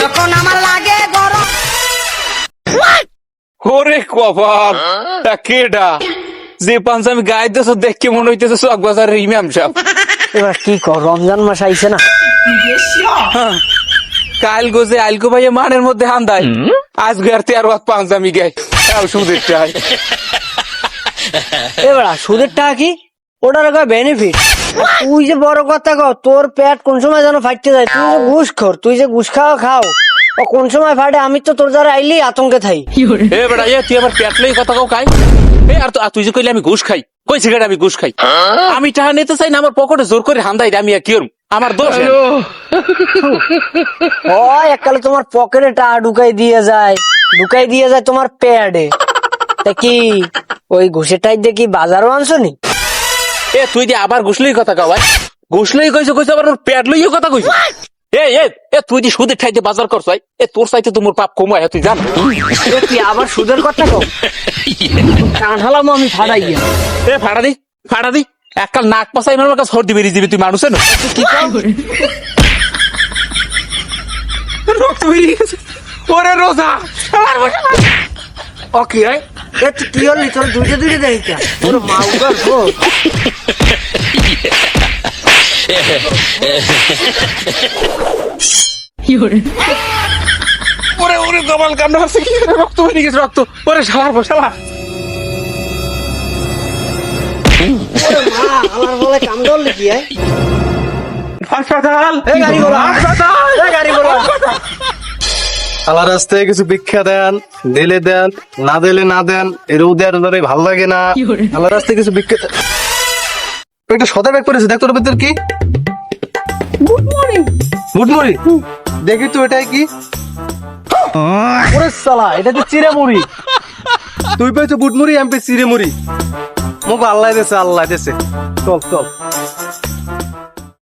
যখন আমার লাগে গরম। ওরে কপাল তা কেডা? যে গায়ে দিয়েছ দেখে মনে হইতেছে চকবাজারের ইমাম সাহেব। এবার কি কর রমজান মাস আইছে না? হ্যাঁ। কাল গোজে আলকো ভাইয়ে মানের মধ্যে হান্দায়। আজ গার গায়ে তাও সুদের চাই এবার সুদের টাকা কি? ওটার কয় বেনিফিট তুই যে বড় কথা কও তোর পেট কোন সময় যেন ফাটতে যায়? তুই যে ঘুষ খোর তুই যে ঘুষ খাওয়া খাও ও কোন সময় ফাটে? আমি তো তোর দ্বারা আইলি আতঙ্কে থাই। এ বেড়া এ তুই আবার পেটলেই কথা কাও খাই এ আর তুই যে কইলে আমি ঘুষ খাই কই সিগারেট আমি ঘুষ খাই? আমি টাকা নিতে চাই না আমার পকেটে জোর করে হান্দাই রে, আমি আর কি করব? আমার দোষ। ও এককালে তোমার পকেটে টাকা ঢুকাই দিয়ে যায় ঢুকাই দিয়ে যায় তোমার প্যাডে তা কি ওই ঘুষের টাই দিয়ে কি বাজারও আনছো নি? এ তুই যে আবার ঘুষলেই কথা কাও ভাই। ঘুষলেই কইছো কইছো আবার পেট লইও কথা কইছো। এ এ এ তুই যে সুদের ঠাইতে বাজার করছ এ তোর চাইতে তোমার পাপ কমায় তুই জান। তুই আবার সুদের কথা কও? কান হালাম আমি ফাড়াই গিয়া। এ ফাড়া দি ফাড়া দি। একাল নাক পাশাই আমার কাছে হর্দি বেরিয়ে দিবি তুই মানুষের না। কি কও? রক্ত বেরিয়ে গেছে। ওরে রোজা আমার বসে ও কি হয় এ তুই কি হলি তোর দুইটা দুইটা দেখিকা তোর মা উগার গো। ওরে ওরে আছে কি? রক্ত বেরিয়ে গেছে রক্ত। ওরে শালার বসালা মা আমার বলে কাম কি হয় হাসপাতাল। গাড়ি বলা। হাসপাতাল। গাড়ি বলা। আল্লাহ রাস্তায় কিছু ভিক্ষা দেন দিলে দেন না দিলে না দেন এর উদার ধরে ভালো লাগে না। আল্লাহ রাস্তায় কিছু ভিক্ষা একটা সদা ব্যাগ পড়েছে দেখ তোর ভিতর কি? গুড মর্নিং গুড মর্নিং দেখি তো এটাই কি? ওরে সালা এটা তো চিড়ে মুড়ি তুই পেয়েছ বুট মুড়ি আমি পেয়েছি চিড়ে মুড়ি মুখ আল্লাহ দেছে আল্লাহ দেছে চল চল।